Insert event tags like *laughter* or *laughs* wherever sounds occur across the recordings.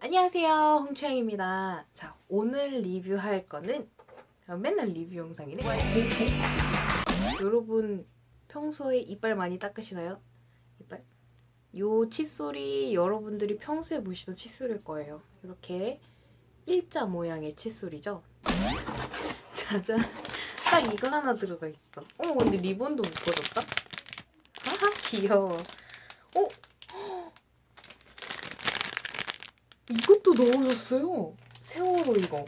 안녕하세요. 홍추영입니다. 자 오늘 리뷰할 거는 어, 맨날 리뷰 영상이네. 여러분 평소에 이빨 많이 닦으시나요? 이빨? 요 칫솔이 여러분들이 평소에 보시던 칫솔일 거예요. 이렇게 일자 모양의 칫솔이죠? 짜잔 딱 이거 하나 들어가 있어. 어 근데 리본도 묶어줬다? 하하 귀여워. 어? 이것도 넣어줬어요. 세월호 이거.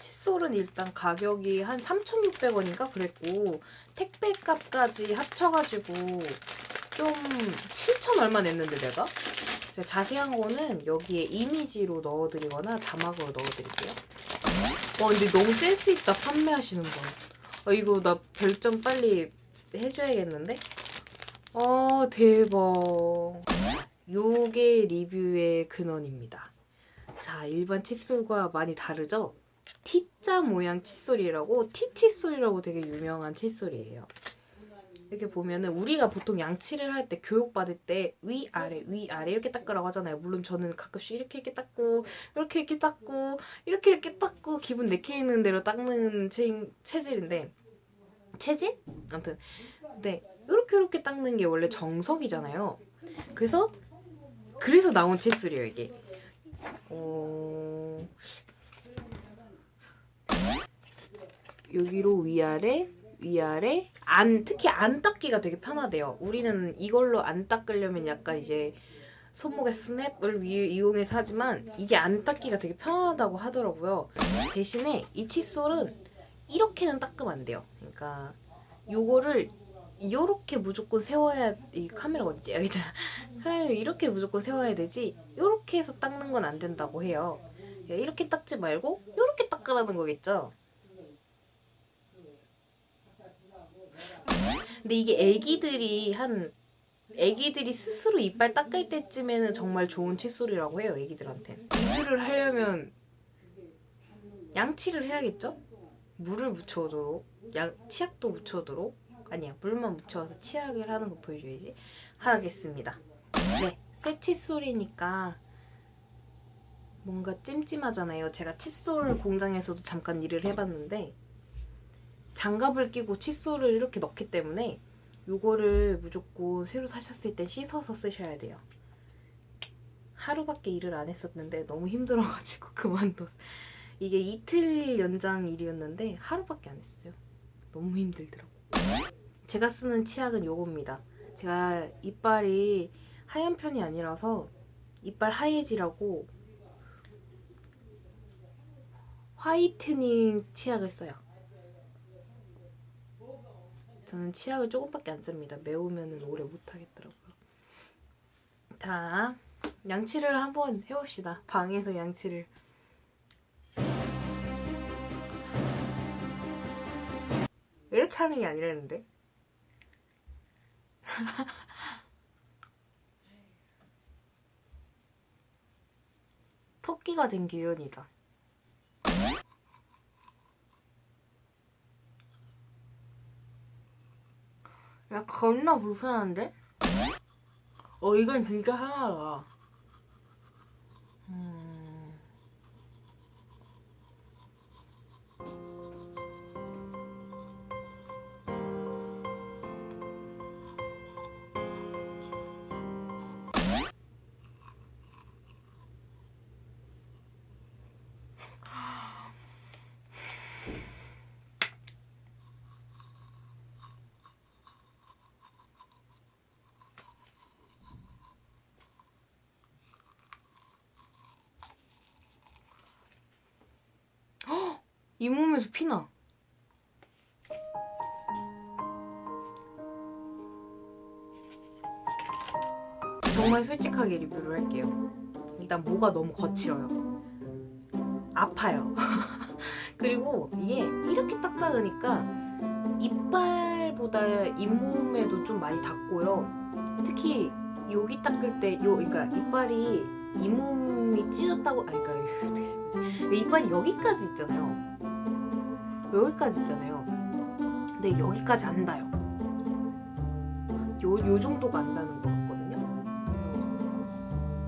칫솔은 일단 가격이 한 3,600원인가 그랬고 택배값까지 합쳐가지고 좀7,000 얼마 냈는데 내가? 제가 자세한 거는 여기에 이미지로 넣어드리거나 자막으로 넣어드릴게요. 와 근데 너무 센스 있다 판매하시는 분. 아 이거 나 별점 빨리 해줘야겠는데? 아 대박. 요게 리뷰의 근원입니다. 자, 일반 칫솔과 많이 다르죠? T자 모양 칫솔이라고 T 칫솔이라고 되게 유명한 칫솔이에요. 이렇게 보면은 우리가 보통 양치를 할 때 교육 받을 때 위아래 위아래 이렇게 닦으라고 하잖아요. 물론 저는 가끔씩 이렇게 이렇게 닦고 이렇게 이렇게 닦고 이렇게 이렇게 닦고 기분 내키는 대로 닦는 체, 체질인데 체질? 아무튼 네 이렇게 이렇게 닦는 게 원래 정석이잖아요. 그래서 그래서 나온 칫솔이에요 이게. 어... 여기로 위아래 위아래 안 특히 안 닦기가 되게 편하대요. 우리는 이걸로 안 닦으려면 약간 이제 손목에 스냅을 위, 이용해서 하지만 이게 안 닦기가 되게 편하다고 하더라고요. 대신에 이 칫솔은 이렇게는 닦으면 안 돼요. 그러니까 요거를 요렇게 무조건 세워야 이 카메라가 어딨지? 여기다 *laughs* 이렇게 무조건 세워야 되지 요렇게 해서 닦는 건 안 된다고 해요. 이렇게 닦지 말고 요렇게 닦으라는 거겠죠? 근데 이게 애기들이 한 애기들이 스스로 이빨 닦을 때쯤에는 정말 좋은 칫솔이라고 해요 애기들한테 리뷰를 하려면 양치를 해야겠죠? 물을 묻혀오도록 양, 치약도 묻혀오도록 아니야 물만 묻혀와서 치약을 하는 거 보여줘야지 하겠습니다 네, 새 칫솔이니까 뭔가 찜찜하잖아요 제가 칫솔 공장에서도 잠깐 일을 해봤는데 장갑을 끼고 칫솔을 이렇게 넣기 때문에 요거를 무조건 새로 사셨을 때 씻어서 쓰셔야 돼요. 하루밖에 일을 안 했었는데 너무 힘들어가지고 *laughs* 그만뒀. 이게 이틀 연장 일이었는데 하루밖에 안 했어요. 너무 힘들더라고. 제가 쓰는 치약은 요겁니다. 제가 이빨이 하얀 편이 아니라서 이빨 하얘지라고 화이트닝 치약을 써요. 저는 치약을 조금밖에 안 씁니다. 매우면 오래 못 하겠더라고요. 자, 양치를 한번 해봅시다. 방에서 양치를. 이렇게 하는 게 아니라는데? *laughs* 토끼가 된 기운이다. 야 겁나 불편한데? 어 이건 진짜 하나다. 음. 이 몸에서 피나. 정말 솔직하게 리뷰를 할게요. 일단 모가 너무 거칠어요. 아파요. *laughs* 그리고 이게 이렇게 딱 닦으니까 이빨보다 잇몸에도 좀 많이 닿고요. 특히 여기 닦을 때, 요, 그러니까 이빨이 잇몸이 찢었다고, 아니, 그러니까? 이빨이 여기까지 있잖아요. 여기까지 있잖아요. 근데 여기까지 안 닿아요. 요, 요 정도가 안 닿는 것 같거든요.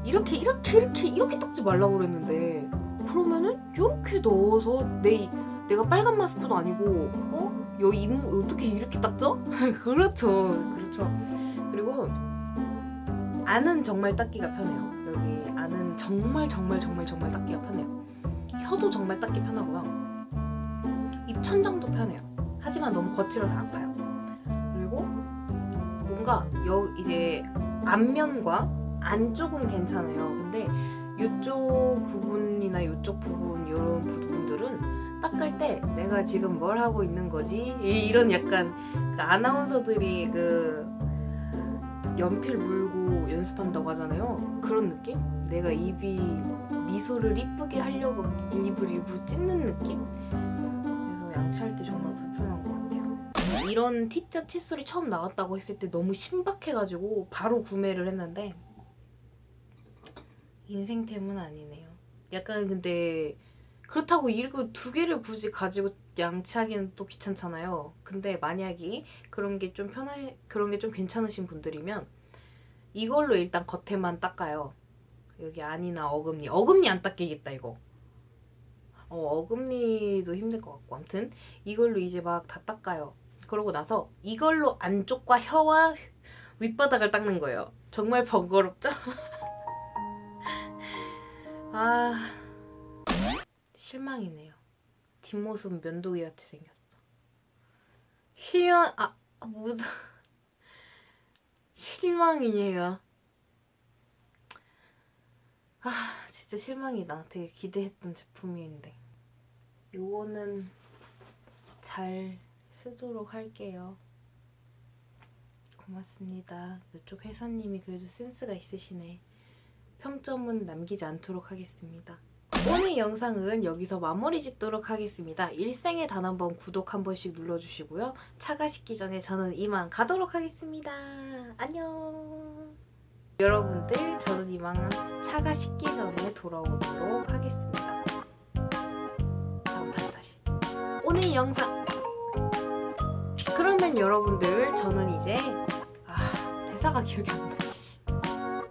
이렇게 이렇게 이렇게 이렇게 닦지 말라고 그랬는데 그러면은 이렇게 넣어서 내 내가 빨간 마스크도 아니고 어? 여기 입 어떻게 이렇게 닦죠? *laughs* 그렇죠. 그렇죠. 그리고 안은 정말 닦기가 편해요. 여기 안은 정말 정말 정말 정말 닦기가 편해요. 혀도 정말 닦기 편하고요. 입 천장도 편해요. 하지만 너무 거칠어서 아파요. 그리고 뭔가 여 이제 앞면과 안쪽은 괜찮아요. 근데 이쪽 부분이나 이쪽 부분 이런 부분들은 닦을 때 내가 지금 뭘 하고 있는 거지? 이- 이런 약간 그 아나운서들이 그 연필 물고 연습한다고 하잖아요. 그런 느낌? 내가 입이 미소를 이쁘게 하려고 입을 일부러 찢는 느낌? 양치할 때 정말 불편한 것 같아요. 이런 T자 칫솔이 처음 나왔다고 했을 때 너무 신박해가지고 바로 구매를 했는데 인생템은 아니네요. 약간 근데 그렇다고 이거 두 개를 굳이 가지고 양치하기는 또 귀찮잖아요. 근데 만약에 그런 게 좀 편하 그런 게 좀 괜찮으신 분들이면 이걸로 일단 겉에만 닦아요. 여기 안이나 어금니 어금니 안 닦이겠다 이거. 어 어금니도 힘들 것 같고 아무튼 이걸로 이제 막 다 닦아요. 그러고 나서 이걸로 안쪽과 혀와 윗바닥을 닦는 거예요. 정말 번거롭죠? *laughs* 아 실망이네요. 뒷모습 면도기 같이 생겼어. 실망 아 무슨 *laughs* 실망이네요. 아 진짜 실망이다. 되게 기대했던 제품인데 요거는 잘 쓰도록 할게요. 고맙습니다. 이쪽 회사님이 그래도 센스가 있으시네. 평점은 남기지 않도록 하겠습니다. 오늘 영상은 여기서 마무리 짓도록 하겠습니다. 일생에 단 한 번 구독 한 번씩 눌러주시고요. 차가 식기 전에 저는 이만 가도록 하겠습니다. 안녕. 여러분들 저는 이만 차가 식기 전에 돌아오도록 하겠습니다. 자, 다시 다시. 오늘 영상 그러면 여러분들 저는 이제 아 대사가 기억이 안 나.